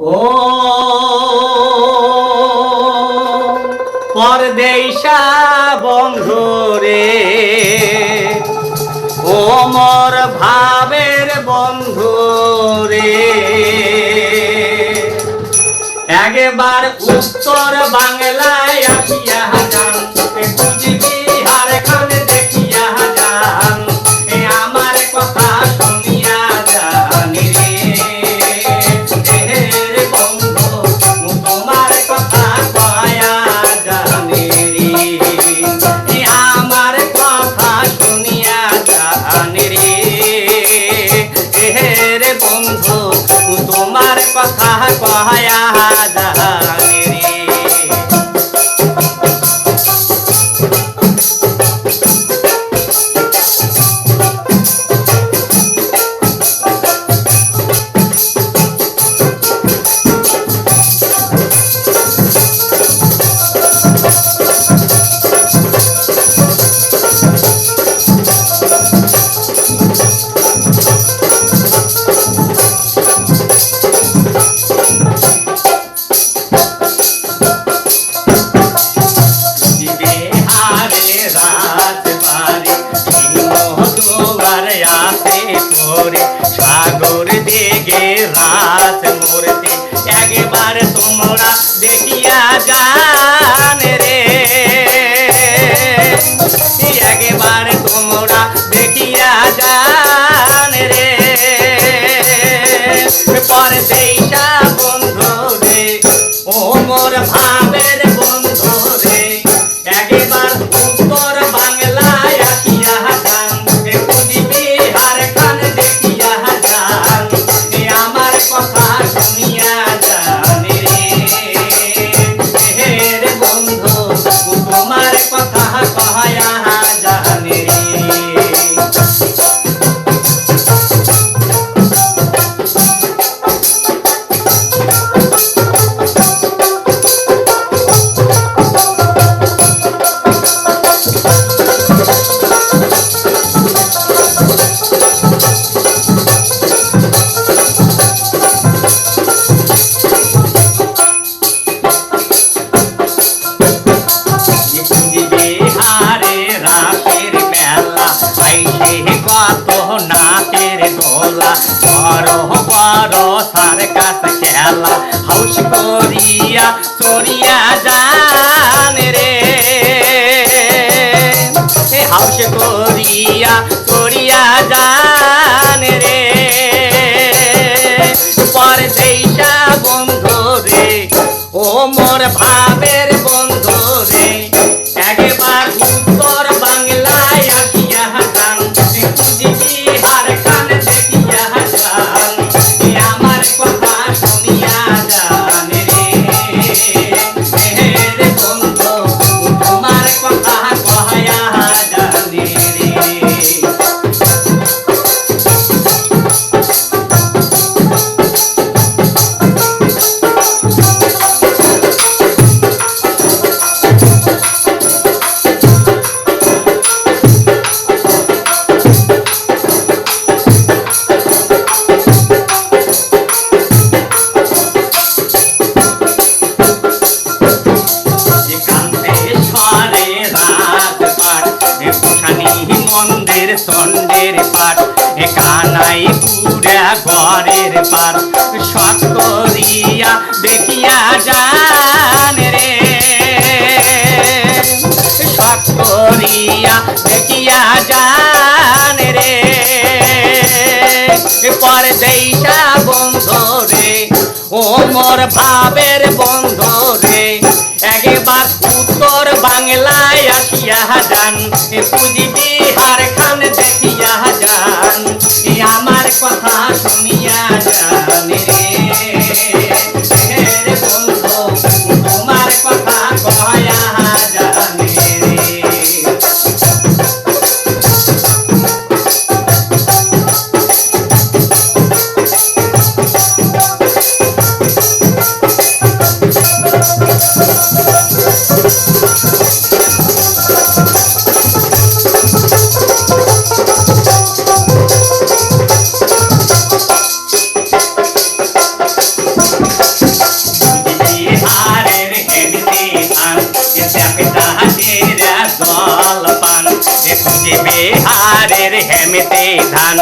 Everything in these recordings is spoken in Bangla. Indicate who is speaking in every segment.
Speaker 1: ও পরদেশা বন্ধু রে ও মর ভাবের বন্ধু রে। একবার উত্তর বাংলায় আসিয়া যান Hai! রাজ মূর্তি একবার তোমরা দেখিয়া যান কত নাচের দোলা। বড় বড় সার্কাস খেলা। হাউস করিয়া চড়িয়া যান রে। হাউস করিয়া চড়িয়া যান রে। পরদেশা বন্ধু রে, ও মোর ভাবের মন্দির সন্ডের পাট এ কানাই পুরা ঘরের পাট সত্তরিয়া দেখিয়া যান রে। সত্তরিয়া দেখিয়া যান রে। পরদেশা বন্ধু রে, ও মোর ভাবের বন্ধু রে। একবার উত্তর বাংলায় আসিয়া যান কুচবিহার
Speaker 2: বিহারের
Speaker 1: হেমতে ধান।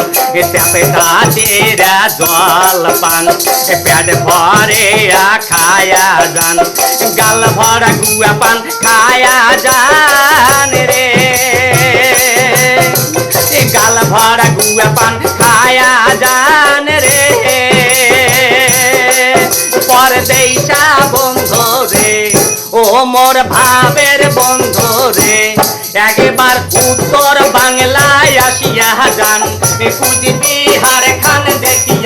Speaker 1: চাপে ধানের জল পান। প্যাড ভরে খায়া যান গাল ভরা গুয়া পান, খায়া যান। মোর ভাবের বন্ধু রে একবার উত্তর বাংলায় আসিয়া যান। কুচবিহার খান দেখি